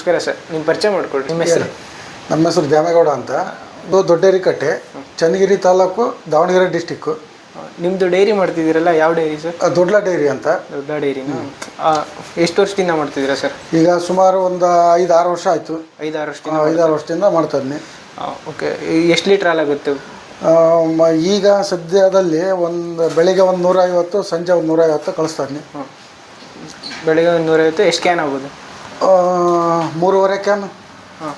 ನಮಸ್ಕಾರ ಸರ್. ನಿಮ್ಮ ಪರಿಚಯ ಮಾಡ್ಕೊಳ್ಳಿ ನಿಮ್ಮ ಹೆಸರು? ನಮ್ಮ ಹೆಸರು ದ್ಯಾಮೇಗೌಡ ಅಂತ. ದೊಡ್ಡೇರಿಕಟ್ಟೆ ಚನ್ನಗಿರಿ ತಾಲೂಕು ದಾವಣಗೆರೆ ಡಿಸ್ಟಿಕ್ಕು ನಿಮ್ಮದು ಡೈರಿ ಮಾಡ್ತಿದ್ದೀರಲ್ಲ ಯಾವ ಡೈರಿ ಸರ್? ದೊಡ್ಡ ಡೈರಿ ಅಂತ. ದೊಡ್ಡ ಡೈರಿನ ಎಷ್ಟು ವರ್ಷದಿಂದ ಮಾಡ್ತಿದ್ದೀರಾ ಸರ್? ಈಗ ಸುಮಾರು ಒಂದು ಐದು ಆರು ವರ್ಷ ಆಯಿತು. ಐದಾರು ವರ್ಷದಿಂದ ಆರು ವರ್ಷದಿಂದ ಮಾಡ್ತಾ ಇದ್ದೀನಿ. ಓಕೆ. ಎಷ್ಟು ಲೀಟ್ರ್ ಹಾಲಾಗುತ್ತೆ ಈಗ ಸದ್ಯದಲ್ಲಿ ಒಂದು ಬೆಳಿಗ್ಗೆ ಒಂದು ನೂರೈವತ್ತು ಸಂಜೆ ಒಂದು ನೂರೈವತ್ತು ಕಳಿಸ್ತಾ ಇದ್ದೀನಿ. ಬೆಳಿಗ್ಗೆ ಒಂದು ನೂರೈವತ್ತು ಎಷ್ಟು ಕ್ಯಾನ್ ಆಗ್ಬೋದು ಮೂರುವರೆ ಕ್ಯಾನ್ ಹಾಂ.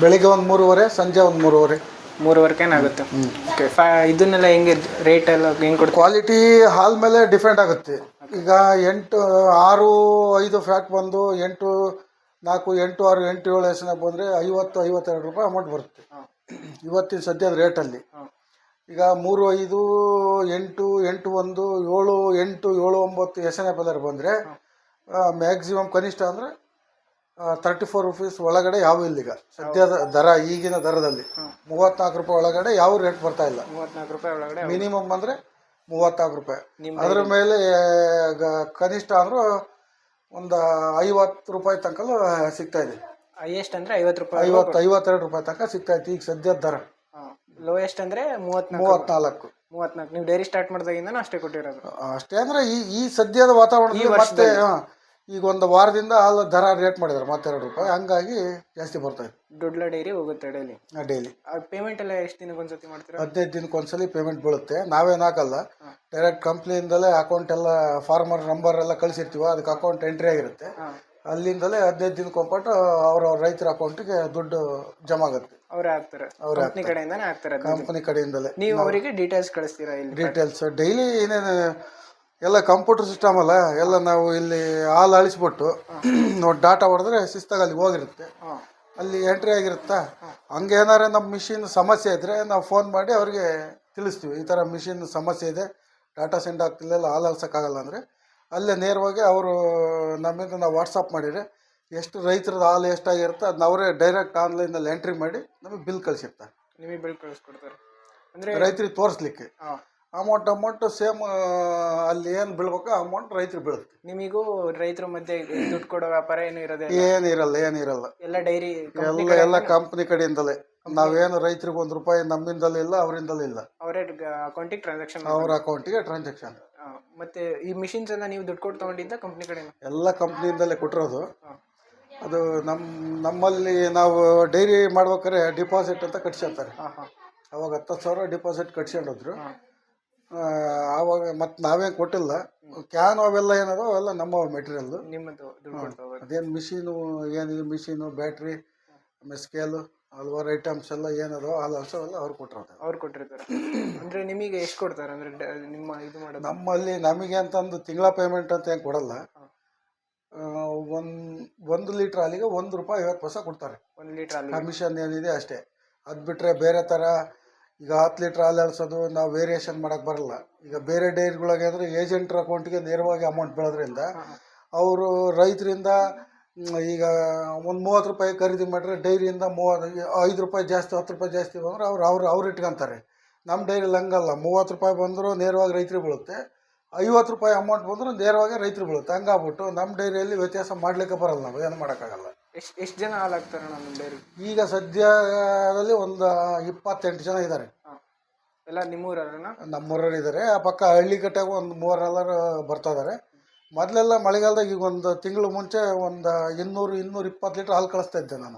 ಬೆಳಿಗ್ಗೆ ಒಂದು ಮೂರುವರೆ ಸಂಜೆ ಒಂದು ಮೂರುವರೆ. ಮೂರುವರೆ ಕ್ಯಾನ್ ಆಗುತ್ತೆ. ಓಕೆ ಫೈ ಇದನ್ನೆಲ್ಲ ಹೆಂಗೆ ರೇಟ್ ಎಲ್ಲ ಹೆಂಗೆ ಕೊಡ್ತೀವಿ ಕ್ವಾಲಿಟಿ ಹಾಲ್ ಮೇಲೆ ಡಿಫೆಂಡ್ ಆಗುತ್ತೆ. ಈಗ ಎಂಟು ಆರು ಐದು ಫ್ಯಾಟ್ ಬಂದು ಎಂಟು ನಾಲ್ಕು ಎಂಟು ಆರು ಎಂಟು ಏಳು ಎಸ್ನ ಬಂದರೆ ಐವತ್ತು ಐವತ್ತೆರಡು ರೂಪಾಯಿ ಅಮೌಂಟ್ ಬರುತ್ತೆ. ಇವತ್ತಿನ ಸದ್ಯದ ರೇಟಲ್ಲಿ ಈಗ ಮೂರು ಐದು ಎಂಟು ಎಂಟು ಒಂದು ಏಳು ಎಂಟು ಏಳು ಒಂಬತ್ತು ಎಸೆನೆ ಪದರ್ ಬಂದರೆ ಮ್ಯಾಕ್ಸಿಮಮ್ ಕನಿಷ್ಠ ಅಂದರೆ ತರ್ಟಿ ಫೋರ್ ರುಪೀಸ್ ಒಳಗಡೆ ಯಾವ ಇಲ್ಲೀಗ. ಸದ್ಯದ ದರ ಈಗಿನ ದರದಲ್ಲಿ. ಮೂವತ್ತ್ನಾಲ್ಕು ರೂಪಾಯಿ ಒಳಗಡೆ ಯಾವ ರೇಟ್ ಬರ್ತಾ ಇಲ್ಲ. ರೂಪಾಯಿ ಒಳಗಡೆ ಮಿನಿಮಮ್ ಅಂದರೆ ಮೂವತ್ನಾಲ್ಕು ರೂಪಾಯಿ. ಅದರ ಮೇಲೆ ಕನಿಷ್ಠ ಅಂದರೂ ಒಂದು ಐವತ್ತು ರೂಪಾಯಿ ತನಕ ಸಿಗ್ತಾ ಇದೆ. ಹೈಯೆಸ್ಟ್ ಅಂದರೆ ಐವತ್ತು ರೂಪಾಯಿ ಐವತ್ತು ಐವತ್ತೆರಡು ರೂಪಾಯಿ ತನಕ ಸಿಗ್ತಾ ಇತ್ತು ಈಗ ಸದ್ಯದ ದರ. ಲೋಯೆಸ್ಟ್ ಅಂದರೆ ಮೂವತ್ತ್ನಾಲ್ಕು ಮೂವತ್ನಾಲ್ಕು. ಮೂವತ್ತ್ನಾಲ್ಕು ನೀವು ಡೈರಿ ಸ್ಟಾರ್ಟ್ ಮಾಡಿದಾಗಿಂದ ಅಷ್ಟೇ ಕೊಟ್ಟಿರೋದು. ಅಷ್ಟೇ ಅಂದ್ರೆ ಈ ಈ ಸದ್ಯದ ವಾತಾವರಣ ಮತ್ತೆ ಹಾ, ಈಗ ಒಂದು ವಾರದಿಂದ ಅಲ್ಲ ದರ ರೇಟ್ ಮಾಡಿದ್ದಾರೆ ಮತ್ತೆರಡು ರೂಪಾಯಿ. ಹಂಗಾಗಿ ಜಾಸ್ತಿ ಬರ್ತಾ ಇದೆ. ದೊಡ್ಡ ಡೈರಿ ಹೋಗುತ್ತೆ ಡೈಲಿ ಡೈಲಿ ಪೇಮೆಂಟ್ ಎಲ್ಲ ಎಷ್ಟು ದಿನಕ್ಕೆ ಒಂದ್ಸತಿ ಮಾಡ್ತೀರಾ? ಹದಿನೈದು ದಿನಕ್ಕೆ ಒಂದ್ಸಲಿ ಪೇಮೆಂಟ್ ಬೀಳುತ್ತೆ. ನಾವೇನು ಹಾಕಲ್ಲ. ಡೈರೆಕ್ಟ್ ಕಂಪ್ನಿಯಿಂದಲೇ ಅಕೌಂಟ್ ಎಲ್ಲ ಫಾರ್ಮರ್ ನಂಬರ್ ಎಲ್ಲ ಕಳಿಸಿರ್ತೀವಿ ಅದಕ್ಕೆ ಅಕೌಂಟ್ ಎಂಟ್ರಿ ಆಗಿರುತ್ತೆ. ಹಾಂ. ಅಲ್ಲಿಂದಲೇ ಹದಿನೈದು ದಿನಕ್ಕೆ ಒಪ್ಪಟ್ಟು ಅವ್ರ ರೈತರ ಅಕೌಂಟಿಗೆ ದುಡ್ಡು ಜಮಾ ಆಗುತ್ತೆ ಅವರೇ ಹಾಕ್ತಾರೆ ಕಂಪ್ನಿ ಕಡೆಯಿಂದಾನೇ ಹಾಕ್ತಾರೆ ಅದನ್ನ. ಕಂಪನಿ ಕಡೆಯಿಂದಲೇ. ನೀವು ಅವರಿಗೆ ಡೀಟೇಲ್ಸ್ ಕಳಿಸ್ತೀರಾ ಇಲ್ಲಿ? ಡೀಟೇಲ್ಸ್ ಡೈಲಿ ಏನೇನು ಎಲ್ಲ ಕಂಪ್ಯೂಟರ್ ಸಿಸ್ಟಮ್ ಅಲ್ಲ ಎಲ್ಲ ನಾವು ಇಲ್ಲಿ ಹಾಲು ಅಳಿಸ್ಬಿಟ್ಟು ನೋಡಿ ಡಾಟಾ ಹೊಡೆದ್ರೆ ಶಿಸ್ತಾಗ ಅಲ್ಲಿ ಹೋಗಿರುತ್ತೆ. ಅಲ್ಲಿ ಎಂಟ್ರಿ ಆಗಿರುತ್ತಾ? ಹಂಗೆ ಏನಾರ ನಮ್ಮ ಮಿಷಿನ್ ಸಮಸ್ಯೆ ಇದ್ದರೆ ನಾವು ಫೋನ್ ಮಾಡಿ ಅವ್ರಿಗೆ ತಿಳಿಸ್ತೀವಿ. ಈ ಥರ ಮಿಷಿನ್ ಸಮಸ್ಯೆ ಇದೆ ಡಾಟಾ ಸೆಂಡ್ ಆಗ್ತಿಲ್ಲ ಹಾಲು ಅಲ್ಸೋಕ್ಕಾಗಲ್ಲ ಅಂದರೆ. ಅಲ್ಲೇ ನೇರವಾಗಿ ಅವರು ನಮ್ಮಿಂದ ನಾವು ವಾಟ್ಸಪ್ ಮಾಡಿದರೆ ಎಷ್ಟು ರೈತರದ್ದು ಹಾಲು ಎಷ್ಟಾಗಿರುತ್ತೆ ಅದನ್ನ ಅವರೇ ಡೈರೆಕ್ಟ್ ಆನ್ಲೈನಲ್ಲಿ ಎಂಟ್ರಿ ಮಾಡಿ ನಮಗೆ ಬಿಲ್ ಕಳಿಸಿರ್ತಾರೆ. ನಿಮಗೆ ಬಿಲ್ ಕಳಿಸ್ಕೊಡ್ತಾರೆ. ಅಂದರೆ ರೈತರಿಗೆ ತೋರಿಸ್ಲಿಕ್ಕೆ. ಹಾಂ. ಅಮೌಂಟ್ ಅಮೌಂಟ್ ಸೇಮ್ ಅಲ್ಲಿ ಏನು ಬೀಳ್ಬೇಕು ಅಮೌಂಟ್ ರೈತರು ಬೀಳುತ್ತೆ ನಿಮಗೂ ರೈತರ ಮಧ್ಯೆ ದುಡ್ಡು ಕೊಡೋ ವ್ಯಾಪಾರ ಏನು ಇರೋದೇ ಏನಿರಲ್ಲ ಏನಿರಲ್ಲ ಎಲ್ಲ ಡೈರಿ ಎಲ್ಲ ಎಲ್ಲ ಕಂಪ್ನಿ ಕಡೆಯಿಂದಲೇ. ನಾವೇನು ರೈತರಿಗೆ ಒಂದು ರೂಪಾಯಿ ನಮ್ಮಿಂದಲೇ ಇಲ್ಲ ಅವರಿಂದಲೇ ಇಲ್ಲ. ಅವರೇ ಅಕೌಂಟಿಗೆ ಟ್ರಾನ್ಸಾಕ್ಷನ್ ಅವ್ರ ಅಕೌಂಟಿಗೆ ಟ್ರಾನ್ಸಾಕ್ಷನ್ ಮತ್ತೆ ಈ ಮಿಷಿನ್ಸ್ ಎಲ್ಲ ನೀವು ದುಡ್ಡು ಕೊಟ್ಟು ತಗೊಂಡಿದ್ದ ಕಂಪ್ನಿ ಕಡೆ ಎಲ್ಲ ಕಂಪ್ನಿಯಿಂದಲೇ ಕೊಟ್ಟಿರೋದು. ಅದು ನಮ್ಮ ನಮ್ಮಲ್ಲಿ ನಾವು ಡೈರಿ ಮಾಡ್ಬೇಕಾದ್ರೆ ಡಿಪಾಸಿಟ್ ಅಂತ ಕಟ್ಸ್ಕೊತಾರೆ ಹಾಂ ಹಾಂ. ಅವಾಗ ಹತ್ತು ಸಾವಿರ ಡಿಪಾಸಿಟ್ ಕಟ್ಸ್ಕೊಂಡಿದ್ರು ಆವಾಗ ಮತ್ತೆ ನಾವೇನು ಕೊಟ್ಟಿಲ್ಲ. ಕ್ಯಾನ್ ಅವೆಲ್ಲ ಏನದೋ ಅವೆಲ್ಲ ನಮ್ಮ ಮೆಟೀರಿಯಲ್ಲು ನಿಮ್ಮದು ಅದೇನು ಮಿಷಿನು ಏನಿದೆ ಮಿಷಿನು ಬ್ಯಾಟ್ರಿ ಆಮೇಲೆ ಸ್ಕೇಲು ಹಲವಾರು ಐಟಮ್ಸ್ ಎಲ್ಲ ಏನದೋ ಹಾಲು ಹಸು ಎಲ್ಲ ಅವ್ರು ಕೊಟ್ಟಿರ್ತಾರೆ ಅವ್ರು ಕೊಟ್ಟಿರ್ತಾರೆ. ಅಂದ್ರೆ ನಿಮಗೆ ಎಷ್ಟು ಕೊಡ್ತಾರೆ? ಅಂದ್ರೆ ನಿಮ್ಮ ಇದು ಮಾಡೋದು? ನಮ್ಮಲ್ಲಿ ನಮಗೆ ಅಂತಂದು ತಿಂಗಳ ಪೇಮೆಂಟ್ ಅಂತ ಏನು ಕೊಡಲ್ಲ. ಒಂದು ಒಂದು ಲೀಟ್ರ್ ಹಾಲಿಗೆ ಒಂದು ರೂಪಾಯಿ ಐವತ್ತು ಪೈಸೆ ಕೊಡ್ತಾರೆ. ಒಂದು ಲೀಟರ್ ಅಲ್ಲಿ ಕಮಿಷನ್ ಏನಿದೆ ಅಷ್ಟೇ. ಅದು ಬಿಟ್ಟರೆ ಬೇರೆ ಥರ ಈಗ ಹತ್ತು ಲೀಟ್ರ್ ಹಾಲು ಎಳ್ಸೋದು ನಾವು ವೇರಿಯೇಷನ್ ಮಾಡೋಕ್ಕೆ ಬರಲ್ಲ. ಈಗ ಬೇರೆ ಡೈರಿಗಳಿಗೆ ಅಂದರೆ ಏಜೆಂಟ್ರ ಅಕೌಂಟಿಗೆ ನೇರವಾಗಿ ಅಮೌಂಟ್ ಬೀಳೋದ್ರಿಂದ ಅವರು ರೈತರಿಂದ ಈಗ ಒಂದು ಮೂವತ್ತು ರೂಪಾಯಿ ಖರೀದಿ ಮಾಡಿದ್ರೆ ಡೈರಿಯಿಂದ ಮೂವತ್ತು ಐದು ರೂಪಾಯಿ ಜಾಸ್ತಿ ಹತ್ತು ರೂಪಾಯಿ ಜಾಸ್ತಿ ಬಂದರೆ ಅವ್ರು ಅವ್ರು ಅವ್ರು ಇಟ್ಕೊಂತಾರೆ. ನಮ್ಮ ಡೈರಿಲಿ ಹಂಗಲ್ಲ. ಮೂವತ್ತು ರೂಪಾಯಿ ಬಂದರೂ ನೇರವಾಗಿ ರೈತರಿಗೆ ಬೀಳುತ್ತೆ. ಐವತ್ತು ರೂಪಾಯಿ ಅಮೌಂಟ್ ಬಂದರೂ ನೇರವಾಗಿ ರೈತರು ಬೀಳುತ್ತೆ. ಹಂಗಾಗ್ಬಿಟ್ಟು ನಮ್ಮ ಡೈರಿಯಲ್ಲಿ ವ್ಯತ್ಯಾಸ ಮಾಡ್ಲಿಕ್ಕೆ ಬರಲ್ಲ ನಾವು ಏನು ಮಾಡೋಕ್ಕಾಗಲ್ಲ. ಎಷ್ಟು ಎಷ್ಟು ಜನ ಹಾಲಾಗ್ತಾರೆ ನಮ್ಮ ಡೈರಿ ಈಗ ಸದ್ಯದಲ್ಲಿ ಒಂದು ಇಪ್ಪತ್ತೆಂಟು ಜನ ಇದ್ದಾರೆ ಎಲ್ಲ ನಿಮ್ಮೂರನ್ನ ನಮ್ಮೂರವ್ರು ಇದ್ದಾರೆ ಆ ಪಕ್ಕ ಹಳ್ಳಿ ಕಟ್ಟಾಗ ಒಂದು ಮೂವರೆಲ್ಲರು ಬರ್ತಾ ಇದ್ದಾರೆ ಮೊದಲೆಲ್ಲ ಮಳೆಗಾಲದಾಗ ಈಗ ಒಂದು ತಿಂಗಳು ಮುಂಚೆ ಒಂದು ಇನ್ನೂರು ಇನ್ನೂರು ಇಪ್ಪತ್ತು ಲೀಟ್ರ್ ಹಾಲು ಕಳಿಸ್ತಾ ಇದ್ದೆ ನಾನು.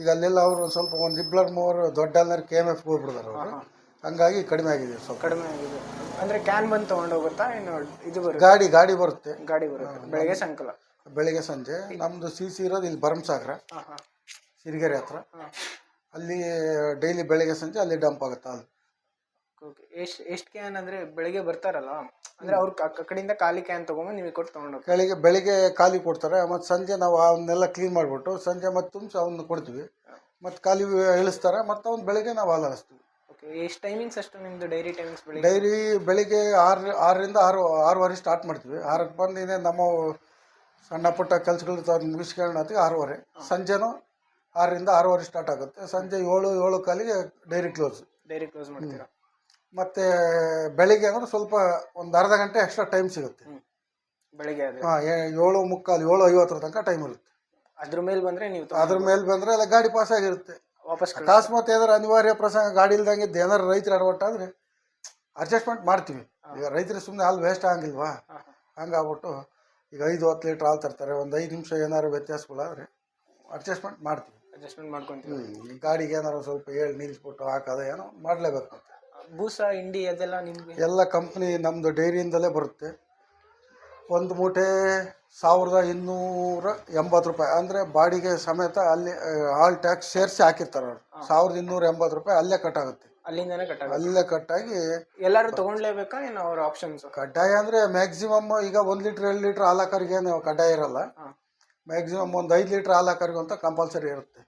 ಈಗ ಅಲ್ಲೆಲ್ಲ ಅವರು ಸ್ವಲ್ಪ ಒಂದು ಇಬ್ಬರು ಮೂವರು ದೊಡ್ಡ ಕೆ ಎಂ ಎಫ್ಗೆ ಹೋಗ್ಬಿಡ್ತಾರೆ ಅವರು. ಹಂಗಾಗಿ ಕಡಿಮೆ ಆಗಿದೆ ಸ್ವಲ್ಪ. ಕಡಿಮೆ ಆಗಿದೆ. ಅಂದ್ರೆ ಕ್ಯಾನ್ ಬಂದು ತಗೊಂಡು ಹೋಗುತ್ತಾ ಇನ್ನು ಇದು ಬರುತ್ತೆ? ಗಾಡಿ ಗಾಡಿ ಬರುತ್ತೆ. ಗಾಡಿ ಬರುತ್ತೆ. ಬೆಳಗ್ಗೆ ಸಾಯಂಕಾಲ? ಬೆಳಗ್ಗೆ ಸಂಜೆ. ನಮ್ಮದು ಸಿ ಸಿ ಇರೋದು ಇಲ್ಲಿ ಭರಮಸಾಗರ. ಹಾಂ ಹಾಂ. ಸಿರಿಗೆರೆ ಹತ್ರ. ಅಲ್ಲಿ ಡೈಲಿ ಬೆಳಗ್ಗೆ ಸಂಜೆ ಅಲ್ಲಿ ಡಂಪ್ ಆಗುತ್ತೆ ಅಲ್ಲಿ ಓಕೆ ಎಷ್ಟು ಎಷ್ಟು ಕ್ಯಾನ್ ಅಂದ್ರೆ ಬೆಳಿಗ್ಗೆ ಬರ್ತಾರಲ್ಲ? ಅಂದ್ರೆ ಅವ್ರು ಆ ಕಡೆಯಿಂದ ಖಾಲಿ ಕ್ಯಾನ್ ತಗೊಂಡು ನಿಮಗೆ ಕೊಟ್ಟು ತಗೊಂಡು ಬೆಳಿಗ್ಗೆ ಬೆಳಿಗ್ಗೆ ಖಾಲಿ ಕೊಡ್ತಾರೆ. ಮತ್ತು ಸಂಜೆ ನಾವು ಅವನ್ನೆಲ್ಲ ಕ್ಲೀನ್ ಮಾಡಿಬಿಟ್ಟು ಸಂಜೆ ಮತ್ತೆ ತುಂಬಿಸಿ ಅವನ್ನ ಕೊಡ್ತೀವಿ. ಮತ್ತು ಖಾಲಿ ಇಳಿಸ್ತಾರೆ. ಮತ್ತು ಅವ್ನು ಬೆಳಿಗ್ಗೆ ನಾವು ಹಾಲು ಹರಿಸ್ತೀವಿ. ಓಕೆ ಎಷ್ಟು ಟೈಮಿಂಗ್ಸ್ ಅಷ್ಟು ನಿಮ್ಮದು ಡೈರಿ ಟೈಮಿಂಗ್ಸ್ ಬೆಳಿಗ್ಗೆ? ಡೈರಿ ಬೆಳಿಗ್ಗೆ ಆರು ಆರರಿಂದ ಆರು ಆರೂವರೆ ಸ್ಟಾರ್ಟ್ ಮಾಡ್ತೀವಿ. ಆರಕ್ಕೆ ಬಂದು ಇನ್ನೇ ನಮ್ಮ ಸಣ್ಣ ಪುಟ್ಟ ಕೆಲಸಗಳು ಮುಗಿಸ್ಕೊಂಡು ಆರೂವರೆ. ಸಂಜೆನೂ ಆರರಿಂದ ಆರೂವರೆ ಸ್ಟಾರ್ಟ್ ಆಗುತ್ತೆ. ಸಂಜೆ ಏಳು ಏಳು ಕಾಲಿಗೆ ಡೈರಿ ಕ್ಲೋಸ್ ಡೈರಿ ಕ್ಲೋಸ್ ಮಾಡ್ತೀರಾ? ಮತ್ತು ಬೆಳಿಗ್ಗೆ ಅಂದ್ರೆ ಸ್ವಲ್ಪ ಒಂದು ಅರ್ಧ ಗಂಟೆ ಎಕ್ಸ್ಟ್ರಾ ಟೈಮ್ ಸಿಗುತ್ತೆ. ಬೆಳಿಗ್ಗೆ ಹಾಂ ಏಳು ಮುಕ್ಕಾಲು ಏಳು ಐವತ್ತರ ತನಕ ಟೈಮ್ ಇರುತ್ತೆ. ಅದ್ರ ಮೇಲೆ ಬಂದ್ರೆ ನೀವು ಅದ್ರ ಮೇಲೆ ಬಂದ್ರೆ ಎಲ್ಲ ಗಾಡಿ ಪಾಸ್ ಆಗಿರುತ್ತೆ. ವಾಪಸ್ ಕಳ್ಸಿ. ಅಕಸ್ಮಾತ್ ಏನಾದ್ರು ಅನಿವಾರ್ಯ ಪ್ರಸಂಗ ಗಾಡಿ ಇಲ್ದಂಗೆ ಇದ್ದು ಏನಾರು ರೈತರು ಅಡವಟ್ಟಾದ್ರೆ ಅಡ್ಜಸ್ಟ್ಮೆಂಟ್ ಮಾಡ್ತೀವಿ. ಈಗ ರೈತರು ಸುಮ್ಮನೆ ಹಾಲು ವೇಸ್ಟ್ ಆಗಂಗಿಲ್ವಾ? ಹಾ, ಹಾ. ಹಂಗಾಗ್ಬಿಟ್ಟು ಈಗ ಐದು ಹತ್ತು ಲೀಟ್ರ್ ಹಾಲು ತರ್ತಾರೆ. ಒಂದು ಐದು ನಿಮಿಷ ಏನಾದ್ರು ವ್ಯತ್ಯಾಸಗಳಾದ್ರೆ ಅಡ್ಜಸ್ಟ್ಮೆಂಟ್ ಮಾಡ್ತೀವಿ. ಅಡ್ಜಸ್ಟ್ಮೆಂಟ್ ಮಾಡ್ಕೊಂತೀವಿ. ಈ ಗಾಡಿಗೆ ಏನಾರು ಸ್ವಲ್ಪ ಹೇಳಿ ನಿಲ್ಲಿಸ್ಬಿಟ್ಟು ಹಾಕೋದು ಏನೋ ಮಾಡಲೇಬೇಕು ಮತ್ತೆ. ಬೂಸ ಇಂಡಿ ಅದೆಲ್ಲ ನಿಮ್ಗೆ? ಎಲ್ಲ ಕಂಪ್ನಿ ನಮ್ಮದು ಡೈರಿಯಿಂದಲೇ ಬರುತ್ತೆ. ಒಂದು ಮೂಟೆ ಸಾವಿರದ ಇನ್ನೂರ ಎಂಬತ್ತು ರೂಪಾಯಿ. ಅಂದರೆ ಬಾಡಿಗೆ ಸಮೇತ ಅಲ್ಲಿ ಆಲ್ ಟ್ಯಾಕ್ಸ್ ಸೇರಿಸಿ ಹಾಕಿರ್ತಾರೆ ಅವ್ರು. ಸಾವಿರದ ಇನ್ನೂರ ಎಂಬತ್ತು ರೂಪಾಯಿ ಅಲ್ಲೇ ಕಟ್ಟಾಗುತ್ತೆ ಕಟ್ ಆಗುತ್ತೆ. ಅಲ್ಲೇ ಕಟ್ಟಾಗಿ ಎಲ್ಲರೂ ತಗೊಂಡ್ಲೇಬೇಕಾ ಏನು ಅವ್ರ ಆಪ್ಷನ್ಸ್ ಕಡ್ಡಾಯ ಅಂದರೆ ಮ್ಯಾಕ್ಸಿಮಮ್ ಈಗ ಒಂದು ಲೀಟ್ರ್ ಎರಡು ಲೀಟ್ರ್ ಆಲಕರಿಗೆ ಏನು ಕಡ್ಡಾಯ ಇರಲ್ಲ. ಮ್ಯಾಕ್ಸಿಮಮ್ ಒಂದು ಐದು ಲೀಟ್ರ್ ಹಾಲು ಹಾಕೋರಿಗೆ ಅಂತ ಕಂಪಲ್ಸರಿ ಇರುತ್ತೆ.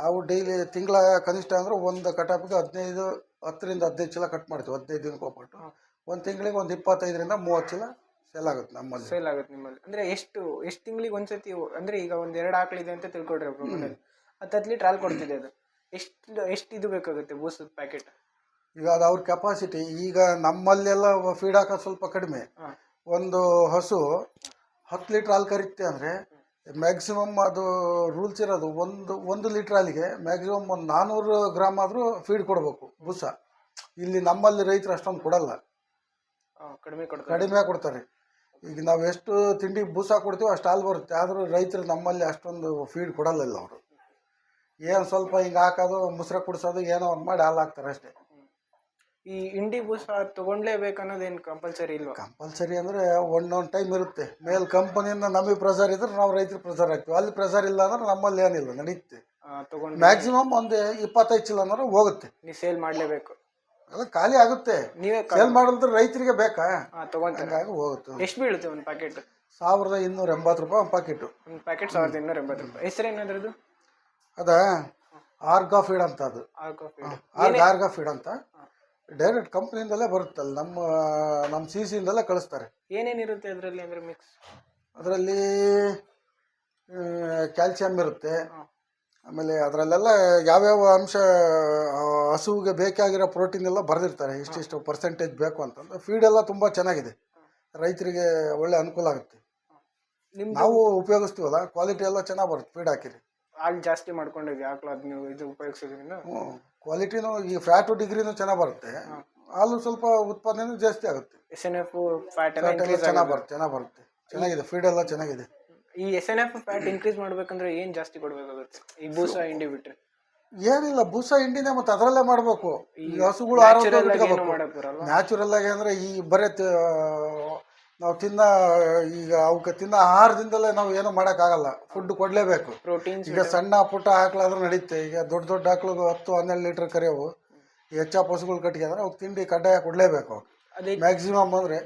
ನಾವು ಡೈಲಿ ತಿಂಗಳ ಕನಿಷ್ಠ ಅಂದ್ರೆ ಒಂದು ಕಟಾಪಿಗೆ ಹದಿನೈದು ಹತ್ತರಿಂದ ಹದಿನೈದು ಚೀಲ ಕಟ್ ಮಾಡ್ತೀವಿ ಹದಿನೈದು ದಿನಕ್ಕೆ ಹೋಗ್ಬಿಟ್ಟು ಒಂದು ತಿಂಗಳಿಗೆ ಒಂದು ಇಪ್ಪತ್ತೈದರಿಂದ ಮೂವತ್ತು ಚೀಲ ಸೆಲ್ ಆಗುತ್ತೆ ನಮ್ಮಲ್ಲಿ. ಸೇಲ್ ಆಗುತ್ತೆ ನಿಮ್ಮಲ್ಲಿ. ಅಂದ್ರೆ ಎಷ್ಟು ಎಷ್ಟು ತಿಂಗಳಿಗೆ ಒಂದ್ಸತಿ ಅಂದ್ರೆ ಈಗ ಒಂದ್ ಎರಡು ಆಕಳಿದೆ ಅಂತ ತಿಳ್ಕೊಡ್ರಿ ಒಬ್ಬ ಮನೇಲಿ. ಹತ್ತು ಹತ್ತು ಲೀಟರ್ ಹಾಲು ಕೊಡ್ತಿದೆ ಅದು. ಎಷ್ಟು ಎಷ್ಟು ಇದು ಬೇಕಾಗುತ್ತೆ ಬೂಸದ ಪ್ಯಾಕೆಟ್ ಈಗ ಅದು ಅವ್ರ ಕೆಪಾಸಿಟಿ ಈಗ ನಮ್ಮಲ್ಲೆಲ್ಲ ಫೀಡ್ ಹಾಕೋದು ಸ್ವಲ್ಪ ಕಡಿಮೆ. ಒಂದು ಹಸು ಹತ್ತು ಲೀಟ್ರ್ ಹಾಲು ಕರಿತೆ ಅಂದರೆ ಮ್ಯಾಕ್ಸಿಮಮ್ ಅದು ರೂಲ್ಸ್ ಇರೋದು ಒಂದು ಒಂದು ಲೀಟ್ರ್ ಹಾಲಿಗೆ ಮ್ಯಾಕ್ಸಿಮಮ್ ಒಂದು ನಾನ್ನೂರು ಗ್ರಾಮ್ ಆದರೂ ಫೀಡ್ ಕೊಡಬೇಕು ಬುಸ. ಇಲ್ಲಿ ನಮ್ಮಲ್ಲಿ ರೈತರು ಅಷ್ಟೊಂದು ಕೊಡಲ್ಲ. ಕಡಿಮೆ ಕೊಡ್ತಾರೆ. ಈಗ ನಾವು ಎಷ್ಟು ತಿಂಡಿ ಬೂಸ ಕೊಡ್ತೀವೋ ಅಷ್ಟು ಹಾಲು ಬರುತ್ತೆ. ಆದರೂ ರೈತರು ನಮ್ಮಲ್ಲಿ ಅಷ್ಟೊಂದು ಫೀಡ್ ಕೊಡಲ್ಲ ಅವರು. ಏನು ಸ್ವಲ್ಪ ಹಿಂಗೆ ಹಾಕೋದು ಮುಸ್ರೆ ಕುಡಿಸೋದು ಏನೋ ಒಂದು ಮಾಡಿ ಹಾಲು ಹಾಕ್ತಾರೆ ಅಷ್ಟೇ. ಈ ಇಂಡಿ ಬೂಸ ತೊಗೊಂಡ್ಲೇಬೇಕು ಅನ್ನೋದೇನು ಕಂಪಲ್ಸರಿ ಇಲ್ವಾ? ಕಂಪಲ್ಸರಿ ಅಂದರೆ ಒಂದೊಂದು ಟೈಮ್ ಇರುತ್ತೆ. ಮೇಲ್ ಕಂಪನಿಯಿಂದ ನಮಗೆ ಪ್ರೆಸರ್ ಇದ್ರೆ ನಾವು ರೈತರು ಪ್ರೆಸರ್ ಹಾಕ್ತೀವಿ. ಅಲ್ಲಿ ಪ್ರೆಸರ್ ಇಲ್ಲ ಅಂದ್ರೆ ನಮ್ಮಲ್ಲಿ ಏನಿಲ್ಲ ನಡೀತೆ. ತಗೊಂಡು ಮ್ಯಾಕ್ಸಿಮಮ್ ಒಂದು ಇಪ್ಪತ್ತೈದು ಚೀಲ ಅಂದ್ರೆ ಹೋಗುತ್ತೆ. ನೀವು ಸೇಲ್ ಮಾಡ್ಲೇಬೇಕು. ಅದು ಖಾಲಿ ಆಗುತ್ತೆ. ನೀವೇ ಸೇಲ್ ಮಾಡಿದ್ರೆ ರೈತರಿಗೆ ಬೇಕಾ? ತಗೊಂತಾರೆ ಹಂಗಾಗಿ ಹೋಗುತ್ತೆ. ಎಷ್ಟು ಬೀಳುತ್ತೆ ಒಂದು ಪ್ಯಾಕೆಟ್ ಸಾವಿರದ ಇನ್ನೂರ ಎಂಬತ್ತು ರೂಪಾಯಿ ಒಂದು ಪಾಕೆಟು ಒಂದು ಪ್ಯಾಕೆಟ್ ಸಾವಿರದ ಇನ್ನೂರ ಎಂಬತ್ತು ರೂಪಾಯಿ. ಅದು? ಅದ ಆರ್ಗಾ ಫೀಡ್ ಅಂತ ಅದು. ಆರ್ಗ ಆರ್ಗಾ ಫೀಡ್ ಅಂತ. ಡೈರೆಕ್ಟ್ ಕಂಪ್ನಿಯಿಂದಲೇ ಬರುತ್ತಲ್ಲ ನಮ್ಮ ನಮ್ಮ ಸಿ ಸಿಯಿಂದಲೇ ಕಳಿಸ್ತಾರೆ. ಏನೇನಿರುತ್ತೆ ಅದರಲ್ಲಿ ಅಂದರೆ ಮಿಕ್ಸ್ ಅದರಲ್ಲಿ ಕ್ಯಾಲ್ಸಿಯಂ ಇರುತ್ತೆ. ಆಮೇಲೆ ಅದರಲ್ಲೆಲ್ಲ ಯಾವ್ಯಾವ ಅಂಶ ಹಸುವಿಗೆ ಬೇಕಾಗಿರೋ ಪ್ರೋಟೀನ್ ಎಲ್ಲ ಬರೆದಿರ್ತಾರೆ ಇಷ್ಟಿಷ್ಟು ಪರ್ಸೆಂಟೇಜ್ ಬೇಕು ಅಂತಂದ್ರೆ ಫೀಡ್ ಎಲ್ಲ ತುಂಬ ಚೆನ್ನಾಗಿದೆ. ರೈತರಿಗೆ ಒಳ್ಳೆ ಅನುಕೂಲ ಆಗುತ್ತೆ. ನಿಮ್ದು? ನಾವು ಉಪಯೋಗಿಸ್ತೀವಲ್ಲ ಕ್ವಾಲಿಟಿ ಎಲ್ಲ ಚೆನ್ನಾಗಿ ಬರುತ್ತೆ ಫೀಡ್ ಹಾಕಿರಿ ಹಾಲು ಜಾಸ್ತಿ ಮಾಡ್ಕೊಂಡಿದ್ವಿ ಆಕಳು ಅದ್ ನೀವು ಇದು ಉಪಯೋಗಿಸಿದ್ರಿಂದ ಹ್ಞೂ ಕ್ವಾಲಿಟಿನೂ ಈ ಫ್ಯಾಟು ಡಿಗ್ರಿನೂ ಚೆನ್ನಾಗಿ ಬರುತ್ತೆ. ಹಾಲು ಸ್ವಲ್ಪ ಉತ್ಪಾದನೆ ಜಾಸ್ತಿ ಆಗುತ್ತೆ. ಎಸ್ ಎನ್ ಎಫ್ ಫ್ಯಾಟ್ ಎಲ್ಲ ಫ್ಯಾಟ್ ಎಲ್ಲ ಚೆನ್ನಾಗಿ ಬರುತ್ತೆ ಚೆನ್ನಾಗಿ ಬರುತ್ತೆ. ಚೆನ್ನಾಗಿದೆ ಫೀಡ್ ಎಲ್ಲ ಚೆನ್ನಾಗಿದೆ. ಈ S N F fat increase ಮಾಡ್ಬೇಕಂದ್ರೆ ಏನ್ ಜಾಸ್ತಿ ಕೊಡ್ಬೇಕಾಗುತ್ತೆ? ಈ ಬೂಸಾ ಹಿಂಡಿ ಬಿಟ್ರೆ. ಏನಿಲ್ಲ ಬೂಸ ಹಿಂಡಿನೇ ಮತ್ತೆ ಅದರಲ್ಲೇ ಮಾಡಬೇಕು. ಈ ಹಸುಗಳು ಆರೋಗ್ಯ ಮಾಡಕ್ ಬರಲ್ಲ. ನ್ಯಾಚುರಲ್ ಆಗಿ ಅಂದ್ರೆ ಈ ಬರೀ ನಾವು ತಿನ್ನ ಈಗ ಅವಕ್ಕೆ ತಿನ್ನ ಆಹಾರದಿಂದಲೇ ನಾವು ಏನೂ ಮಾಡೋಕ್ಕಾಗಲ್ಲ. ಫುಡ್ ಕೊಡಲೇಬೇಕು. ಪ್ರೋಟೀನ್ಸ್ ಈಗ ಸಣ್ಣ ಪುಟ್ಟ ಹಾಕ್ಲಾದ್ರೂ ನಡೀತೆ. ಈಗ ದೊಡ್ಡ ದೊಡ್ಡ ಹಾಕ್ಲು ಹತ್ತು ಹನ್ನೆರಡು ಲೀಟ್ರ್ ಕರೆಯವು. ಹೆಚ್ಚ ಪಶುಗಳು ಕಟ್ಟಿಗೆ ಅಂದ್ರೆ ಅವ್ಕೆ ತಿಂಡಿ ಕಡ್ಡಾಯ ಕೊಡಲೇಬೇಕು. ಮ್ಯಾಕ್ಸಿಮಮ್ ಅಂದರೆ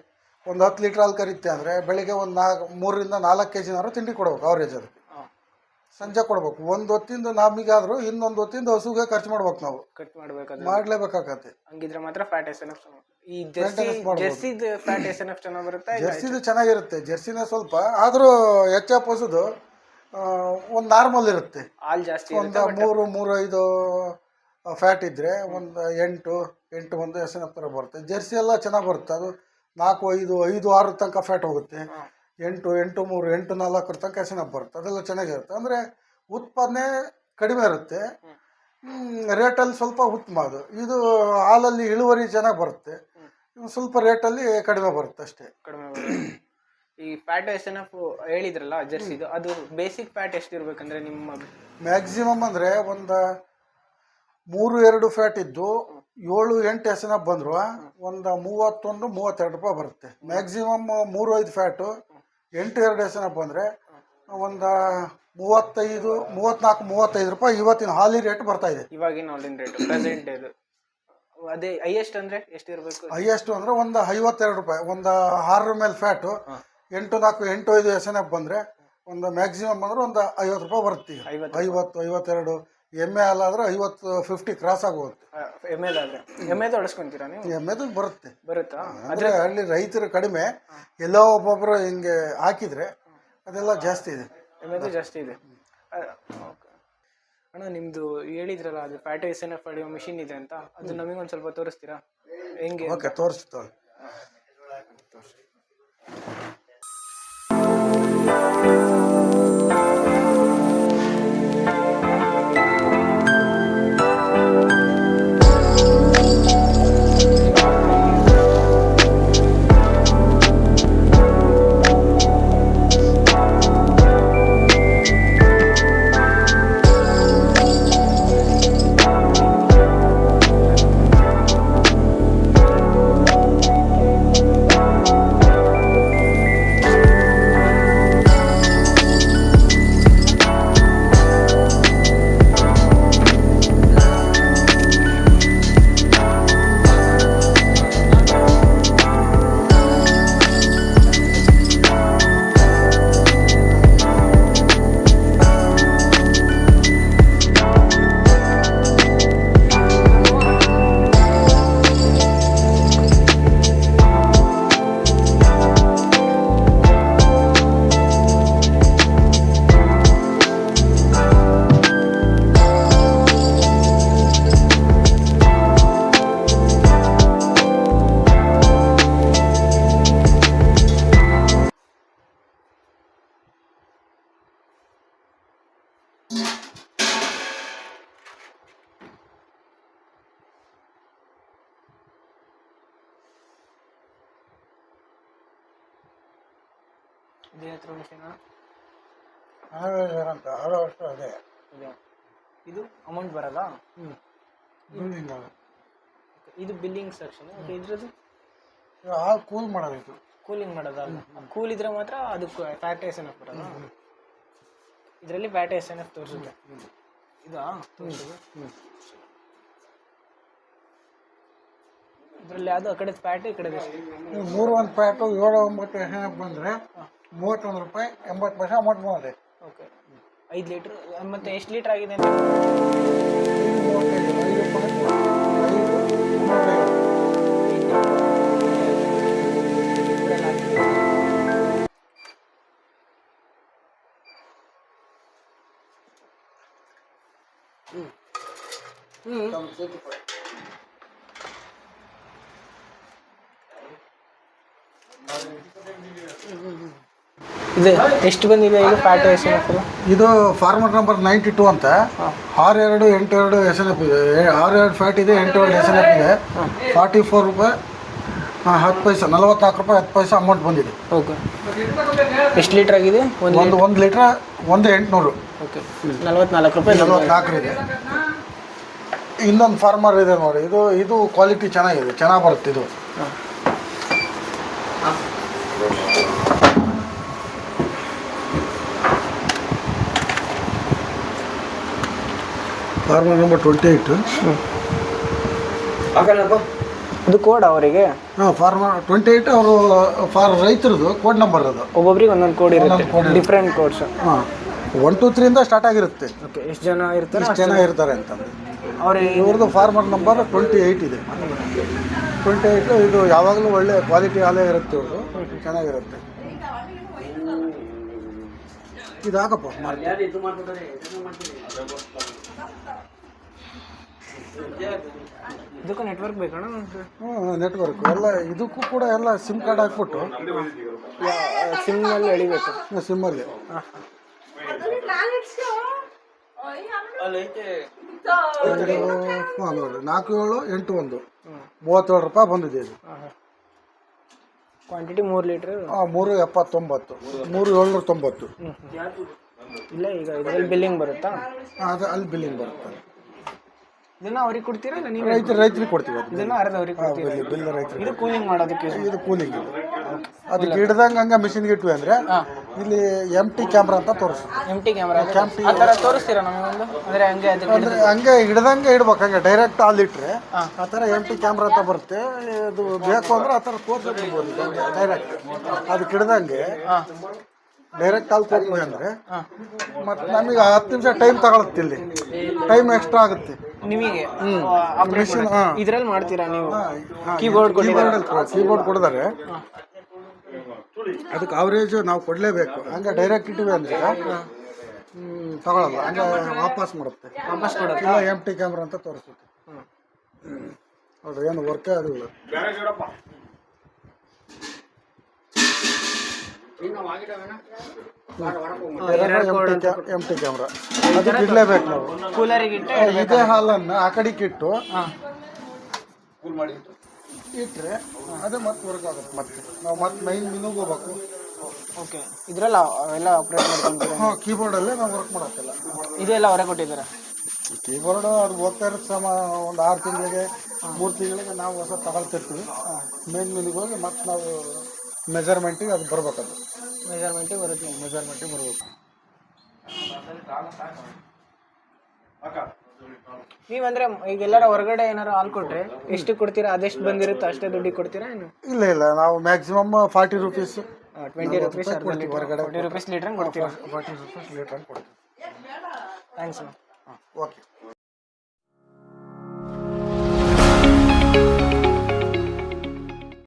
ಒಂದು ಹತ್ತು ಲೀಟ್ರ್ ಹಾಲು ಕರೀತೆ ಅಂದರೆ ಬೆಳಿಗ್ಗೆ ಒಂದು ನಾಲ್ಕು ಮೂರರಿಂದ ನಾಲ್ಕು ಕೆ ಜಿನಾರು ತಿಂಡಿ ಕೊಡ್ಬೇಕು ಅವ್ರೇಜ್ ಅದು. ಸಂಜೆ ಕೊಡ್ಬೇಕು. ಒಂದು ಹೊತ್ತಿಂದ ನಮಗಾದ್ರೂ ಇನ್ನೊಂದು ಹೊತ್ತಿಂದ ಹಸುಗೆ ಖರ್ಚು ಮಾಡ್ಬೇಕು ನಾವು. ಕಟ್ ಮಾಡ್ಬೇಕಾದ್ರೆ. ಮಾಡಲೇಬೇಕಾಗತ್ತೆ. ಹಂಗಿದ್ರೆ ಮಾತ್ರ ಫ್ಯಾಟ್ ಎಸ್ ಎನ್ ಈ jersey fat S N F ಚೆನ್ನಾಗಿ ಬರುತ್ತೆ ಜರ್ಸಿದು ಚೆನ್ನಾಗಿರುತ್ತೆ. ಜರ್ಸಿನ ಸ್ವಲ್ಪ. ಆದರೂ ಎಚ್ ಪಸುದು ಹಸುದು ಒಂದು ನಾರ್ಮಲ್ ಇರುತ್ತೆ. ಹಾಲು ಜಾಸ್ತಿ ಒಂದು ಮೂರು ಮೂರು ಐದು ಫ್ಯಾಟ್ ಇದ್ದರೆ ಒಂದು ಎಂಟು ಎಂಟು ಒಂದು ಎಸ್ ಎನ್ ಎಫ್ ಥರ ಬರುತ್ತೆ. ಜರ್ಸಿ ಎಲ್ಲ ಚೆನ್ನಾಗಿ ಬರುತ್ತೆ. ಅದು ನಾಲ್ಕು ಐದು ಐದು ಆರು ತನಕ ಫ್ಯಾಟ್ ಹೋಗುತ್ತೆ. ಎಂಟು ಎಂಟು ಮೂರು ಎಂಟು ನಾಲ್ಕರ ತನಕ ಎಸ್ ಬರುತ್ತೆ. ಅದೆಲ್ಲ ಚೆನ್ನಾಗಿರುತ್ತೆ. ಅಂದರೆ ಉತ್ಪಾದನೆ ಕಡಿಮೆ ಇರುತ್ತೆ. ರೇಟಲ್ಲಿ ಸ್ವಲ್ಪ ಉತ್ತಮ ಅದು. ಇದು ಹಾಲಲ್ಲಿ ಇಳುವರಿ ಚೆನ್ನಾಗಿ ಬರುತ್ತೆ. ಸ್ವಲ್ಪ ರೇಟಲ್ಲಿ ಕಡಿಮೆ ಬರುತ್ತೆ ಅಷ್ಟೇ. ಕಡಿಮೆ ಈ ಫ್ಯಾಟ್ ಎಸ್ ಎನ್ ಎಫ್ ಹೇಳಿದ್ರಲ್ಲ ಜರ್ಸಿದು ಅದು ಬೇಸಿಕ್ ಫ್ಯಾಟ್ ಎಷ್ಟು ಇರಬೇಕಂದ್ರೆ ನಿಮ್ಮ ಮ್ಯಾಕ್ಸಿಮಮ್ ಅಂದರೆ ಒಂದು ಮೂರು ಎರಡು ಫ್ಯಾಟ್ ಇದ್ದು ಏಳು ಎಂಟು ಎಸ್ ಎನ್ ಎಫ್ ಬಂದರು. ಒಂದು ಮೂವತ್ತೊಂದು ಮೂವತ್ತೆರಡು ರೂಪಾಯಿ ಬರುತ್ತೆ. ಮ್ಯಾಕ್ಸಿಮಮ್ ಮೂರು ಐದು ಫ್ಯಾಟು ಎಂಟು ಎರಡು ಎಸ್ ಎನ್ ಎಫ್ ಬಂದರೆ ಒಂದು ಮೂವತ್ತೈದು ಮೂವತ್ನಾಲ್ಕು ಮೂವತ್ತೈದು ರೂಪಾಯಿ ಇವತ್ತಿನ ಹಾಲಿ ರೇಟ್ ಬರ್ತಾ ಇದೆ. ಇವಾಗಿನ ಆನ್ಲೈನ್ ರೇಟ್ ಪ್ರೆಸೆಂಟ್ ಇದು. ಅದೇ ಹೈಯೆಸ್ಟ್ ಅಂದ್ರೆ ಎಷ್ಟು ಇರಬೇಕು? ಹೈಯೆಸ್ಟ್ ಅಂದರೆ ಒಂದು ಐವತ್ತೆರಡು ರೂಪಾಯಿ ಒಂದು ಆರರ ಮೇಲೆ ಫ್ಯಾಟು ಎಂಟು ನಾಲ್ಕು ಎಂಟು ಐದು ಎಸ್ ಎನ್ ಎಫ್ ಬಂದರೆ ಒಂದು ಮ್ಯಾಕ್ಸಿಮಮ್ ಅಂದ್ರೆ ಒಂದು ಐವತ್ತು ರೂಪಾಯಿ ಬರುತ್ತೆ ಐವತ್ತು ಐವತ್ತು ಐವತ್ತೆರಡು ಎಮ್ಮೆ ಹಾಲಾದ್ರೆ ಐವತ್ತು ಫಿಫ್ಟಿ ಕ್ರಾಸ್ ಆಗೋಗುತ್ತೆ. ಎಂ ಎಲ್ ಆದ್ರೆ. ಎಂ ಎಲ್ ಹೊಡ್ಸ್ಕೊಂತೀರಾ ನೀವು? ಎಮ್ಮೆದು ಬರುತ್ತೆ. ಬರುತ್ತಾ? ಅಂದರೆ ಅಲ್ಲಿ ರೈತರು ಕಡಿಮೆ ಎಲ್ಲೋ ಒಬ್ಬೊಬ್ಬರು ಹಿಂಗೆ ಹಾಕಿದರೆ ಅದೆಲ್ಲ ಜಾಸ್ತಿ ಇದೆ. ಎಂ ಎಲ್ ಜಾಸ್ತಿ ಇದೆ. ಓಕೆ. ಅಣ್ಣ ನಿಮ್ಮದು ಹೇಳಿದ್ರಲ್ಲ ಅದು fat S N F machine ಇದೆ ಅಂತ. ಅದು ನಮಗೊಂದು ಸ್ವಲ್ಪ ತೋರಿಸ್ತೀರಾ? ಹೆಂಗೆ? ಓಕೆ ತೋರಿಸ್ತಾಳೆ ಇದೇ ಹತ್ರ ಮಿಷಿನ್ ಅಂತ ಆರು ವರ್ಷ ಅದೇ. ಇದೆ ಇದು ಅಮೌಂಟ್ ಬರಲ್ಲ? ಹ್ಞೂ ಬಿಲ್ಡಿಂಗ್ ಅದು. ಇದು ಬಿಲ್ಲಿಂಗ್ ಸೆಕ್ಷನ್ ಇದ್ರದ್ದು? ಇದು ಹಾಲು ಕೂಲ್ ಮಾಡೋದು? ಇದು ಕೂಲಿಂಗ್ ಮಾಡೋದಲ್ಲ ಕೂಲ್ ಇದ್ರೆ ಮಾತ್ರ ಅದಕ್ಕೆ ಫ್ಯಾಟ್ ಎಸ್ ಎನ್ ಎಫ್ ಬರಲ್ಲ ಇದರಲ್ಲಿ ಫ್ಯಾಟ್ ಎಸ್ ಎನ್ ಎಫ್ ತೋರಿಸುತ್ತೆ ಇದಾ? ತೋರಿಸೋದು ಇದರಲ್ಲಿ ಯಾವುದು ಆ ಕಡೆ ಫ್ಯಾಟ್ ಈ ಕಡೆ ಮೂರು ಒಂದು ಪ್ಯಾಟು ಏಳು ಒಂಬತ್ತು ಎಸ್ ಬಂದರೆ ಮೂವತ್ತೊಂದು ರೂಪಾಯಿ, ಎಂಬತ್ತು ಪೈಸೆ ಅಮೌಂಟ್ ಬಂದಿದೆ ಓಕೆ ಐದು ಲೀಟ್ರ್ ಮತ್ತೆ ಎಷ್ಟು ಲೀಟ್ರ್ ಆಗಿದೆ ಅಂತ? ಐದು ಮೂವತ್ತೈದು ಐದು ಪಾಯಿಂಟ್ ಐದು ನೂರೈವತ್ತು ಇದೆ. ಎಷ್ಟು ಬಂದಿದೆ ಇದು ಫ್ಯಾಟ್ ಎಸ್ ಎನ್ ಎಫ್ ಇದು ಫಾರ್ಮರ್ ನಂಬರ್ ನೈಂಟಿ ಟೂ ಅಂತ ಆರು ಎರಡು ಎಂಟು ಎರಡು ಎಸ್ ಎನ್ ಎಫ್ ಇದೆ. ಆರು ಎರಡು ಫ್ಯಾಟ್ ಇದೆ ಎಂಟು ಎರಡು ಎಸ್ ಎನ್ ಎಫ್ ಇದೆ. ಫಾರ್ಟಿ ಫೋರ್ ರೂಪಾಯಿ ಹತ್ತು ಪೈಸೆ ನಲವತ್ನಾಲ್ಕು ರೂಪಾಯಿ ಹತ್ತು ಪೈಸೆ ಅಮೌಂಟ್ ಬಂದಿದೆ. ಓಕೆ. ಎಷ್ಟು ಲೀಟ್ರ್ ಆಗಿದೆ? ಒಂದು ಒಂದು ಒಂದು ಲೀಟ್ರ್ ಒಂದು ಎಂಟುನೂರು. ಓಕೆ. ನಲ್ವತ್ನಾಲ್ಕು ರೂಪಾಯಿ ನಲವತ್ನಾಲ್ಕು ಇದೆ ಇನ್ನೊಂದು ಫಾರ್ಮರ್ ಇದೆ ನೋಡಿ. ಇದು ಇದು ಕ್ವಾಲಿಟಿ ಚೆನ್ನಾಗಿದೆ. ಚೆನ್ನಾಗಿ ಬರುತ್ತೆ ಇದು. ಫಾರ್ಮರ್ ನಂಬರ್ ಟ್ವೆಂಟಿ ಏಟ್ ಇದು ಕೋಡ್ ಅವರಿಗೆ? ಹಾಂ ಫಾರ್ಮರ್ ಟ್ವೆಂಟಿ ಏಯ್ಟ್ ಅವರು ಫಾರ್ ರೈತರದು ಕೋಡ್ ನಂಬರ್ ಅದು. ಒಬ್ಬೊಬ್ರಿಗೆ ಒಂದೊಂದು ಕೋಡ್ ಇರುತ್ತೆ. ಒಂದೊಂದು code ಇರುತ್ತೆ. ಡಿಫ್ರೆಂಟ್ ಕೋಡ್ಸ್ ಹಾಂ ಒನ್ ಟು ತ್ರೀಯಿಂದ ಸ್ಟಾರ್ಟ್ ಆಗಿರುತ್ತೆ. ಓಕೆ ಎಷ್ಟು ಜನ ಇರ್ತಾರೆ ಎಷ್ಟು ಜನ ಇರ್ತಾರೆ ಅಂತಂದು ಅವ್ರಿಗೆ ಇವ್ರದ್ದು ಫಾರ್ಮರ್ ನಂಬರ್ ಟ್ವೆಂಟಿ ಏಯ್ಟ್ ಇದೆ. ಟ್ವೆಂಟಿ ಏಯ್ಟ್ ಇದು ಯಾವಾಗಲೂ ಒಳ್ಳೆ ಕ್ವಾಲಿಟಿ ಹಾಲೇ ಇರುತ್ತೆ ಇವ್ರದ್ದು. ಚೆನ್ನಾಗಿರುತ್ತೆ. ಇದು ಹಾಕಪ್ಪ ಮಾಡ್ತೀನಿ. ಇದಕ್ಕೂ ನೆಟ್ವರ್ಕ್ ಬೇಕಣ್ಣ ಹ್ಞೂ ನೆಟ್ವರ್ಕ್ ಎಲ್ಲ ಇದಕ್ಕೂ ಕೂಡ ಎಲ್ಲ ಸಿಮ್ ಕಾರ್ಡ್ ಹಾಕ್ಬಿಟ್ಟು. ಸಿಮ್ಮಲ್ಲಿ ಎಳಿಬೇಕು. ಸಿಮ್ಮಲ್ಲಿ ಹಾಂ. ನೋಡಿ ನಾಲ್ಕು ಏಳು ಎಂಟು ಒಂದು. ಮೂವತ್ತೇಳು ರೂಪಾಯಿ ಬಂದಿದೆ ಇದು. ಕ್ವಾಂಟಿಟಿ ಮೂರು ಲೀಟ್ರ್ ಮೂರು ಎಪ್ಪತ್ತೊಂಬತ್ತು. ಮೂರು ಏಳ್ನೂರ ತೊಂಬತ್ತು. ಇಲ್ಲ ಈಗ ಇದರಲ್ಲಿ ಬಿಲ್ಲಿಂಗ್ ಬರುತ್ತಾ? ಅದು ಅಲ್ಲಿ ಬಿಲ್ಲಿಂಗ್ ಬರುತ್ತೆ. ಇದನ್ನ ಅವ್ರಿಗೆ ಕೊಡ್ತೀರಾ ಇಲ್ಲ ನೀವು? ರೈತರು ರೈತರಿಗೆ ಕೊಡ್ತೀವಿ ಅದು ಇದನ್ನ ಅರ್ಧ ಅವ್ರಿಗೆ ಕೊಡ್ತೀವಿ ಕೊಡ್ತೀರಾ? ಬಿಲ್ ಬಿಲ್ ರೈತರಿಗೆ ಇದು ಕೂಲಿಂಗ್ ಮಾಡೋದಕ್ಕೆ ಇದು ಕೂಲಿಂಗ್ ಅದು ಹಿಡ್ದಂಗೆ ಹಂಗೆ ಮಿಷಿನ್ಗೆ ಇಟ್ವಿ ಅಂದರೆ ಇಲ್ಲಿ ಎಂ ಟಿ ಕ್ಯಾಮ್ರಾ ಅಂತ ತೋರಿಸುತ್ತೆ ಎಂ ಟಿ ಕ್ಯಾಮ್ರಾ ಆ ಥರ ತೋರಿಸ್ತೀರಾ ಅಂದರೆ ಹಂಗೆ ಅದಕ್ಕೆ ಅಂದರೆ ಹಂಗೆ ಹಿಡ್ದಂಗೆ ಇಡ್ಬೇಕು ಹಂಗೆ ಡೈರೆಕ್ಟ್ ಅಲ್ಲಿಟ್ರೆ ಆ ಥರ ಎಂ ಟಿ ಕ್ಯಾಮ್ರಾ ಅಂತ ಬರುತ್ತೆ. ಅದು ಬೇಕು ಅಂದ್ರೆ ಆ ಥರ ತೋರಿಸ್ಬೋದು ಡೈರೆಕ್ಟ್ ಅದಕ್ಕೆ ಹಿಡ್ದಂಗೆ ಡೈರೆಕ್ಟ್ ಅಲ್ಲಿ ತೋರಿಸ್ಬೋದು ಅಂದರೆ ಮತ್ತು ನಮಗೆ ಹತ್ತು ನಿಮಿಷ ಟೈಮ್ ತಗೊಳತ್ತೆ ಇಲ್ಲಿ. ಟೈಮ್ ಎಕ್ಸ್ಟ್ರಾ ಆಗುತ್ತೆ. ನಿಮಗೆ? ಹ್ಮ್. ಹಾಂ. ಇದ್ರಲ್ಲಿ ಮಾಡ್ತೀರಾ ನೀವು? ಕೀಬೋರ್ಡ್ ಕೀಬೋರ್ಡ್ ಕೊಡಿದಾರೆ ಅದಕ್ಕೆ ಅವರೇಜ್ ನಾವು ಕೊಡಲೇಬೇಕು. ಹಂಗೆ ಡೈರೆಕ್ಟ್ ಇಟ್ಟಿವಿ ಅಂದ್ರೆ ಹ್ಮ್, ತಗೊಳಲ್ಲ. ಹಂಗೆ ವಾಪಸ್ ಮಾಡುತ್ತೆ. ವಾಪಸ್ ಇಲ್ಲ ಎಂ ಟಿ ಕ್ಯಾಮ್ರಾ ಅಂತ ತೋರಿಸುತ್ತೆ. ಹೌದು ಏನು ವರ್ಕೇ ಆಗಿಲ್ಲ ಎಂ ಟಿ ಕ್ಯಾಮ್ರಾ ಅದು ಇಡಲೇಬೇಕು ನಾವು. ಇದೇ ಹಾಲನ್ನು ಆ ಕಡೆಗೆ ಇಟ್ಟು. ಇಟ್ಟರೆ ಅದು ಮತ್ತೆ ವರ್ಕ್ ಆಗುತ್ತೆ. ಮತ್ತೆ? ನಾವು ಮತ್ತೆ ಮೈನ್ ಮಿನುಗೆ ಹೋಗ್ಬೇಕು. ಓಕೆ. ಇದ್ರಲ್ಲ ಎಲ್ಲ ಆಪ್ರೇಟ್ ಮಾಡ್ಕೊಂಡು ಹಾಂ ಕೀಬೋರ್ಡಲ್ಲೇ ನಾವು ವರ್ಕ್ ಮಾಡೋಕ್ಕಿಲ್ಲ ಇದೆಲ್ಲ ಹೊರಗೆ ಕೊಟ್ಟಿದ್ದಾರೆ? ಕೀಬೋರ್ಡು ಅದು ಹೋಗ್ತಾ ಇರೋ ಸಮ ಒಂದು ಆರು ತಿಂಗಳಿಗೆ ಮೂರು ತಿಂಗಳಿಗೆ ನಾವು ಹೊಸ ತಗೊಳ್ತಿರ್ತೀವಿ. ಮೇನ್ ಮಿನಿಗೆ ಹೋಗಿ ಮತ್ತೆ ನಾವು ಮೆಜರ್ಮೆಂಟಿಗೆ ಅದು ಬರ್ಬೇಕದು. ಮೆಜರ್ಮೆಂಟಿಗೆ ಬರುತ್ತೆ ಮೆಜರ್ಮೆಂಟಿಗೆ ಬರಬೇಕು. ನೀವಂದ್ರೆ ಈಗ ಎಲ್ಲಾರ ಹೊರಗಡೆ ಏನಾರು ಹಾಲು ಕೊಟ್ರೆ ಎಷ್ಟು ಕೊಡ್ತೀರಾ? ಅದೆಷ್ಟು ಬಂದಿರುತ್ತೋ ಅಷ್ಟೇ ದುಡ್ಡಿಗೆ ಕೊಡ್ತೀರಾ ಏನು? ಇಲ್ಲ ಇಲ್ಲ ನಾವು maximum forty rupees twenty rupees ಹೊರಗಡೆ. ಟ್ವೆಂಟಿ ರುಪೀಸ್ ಲೀಟರ್ ಕೊಡ್ತೀರಾ? ಫಾರ್ಟಿ ರುಪೀಸ್ ಲೀಟರ್ ಕೊಡ್ತೀವಿ. Thanks okay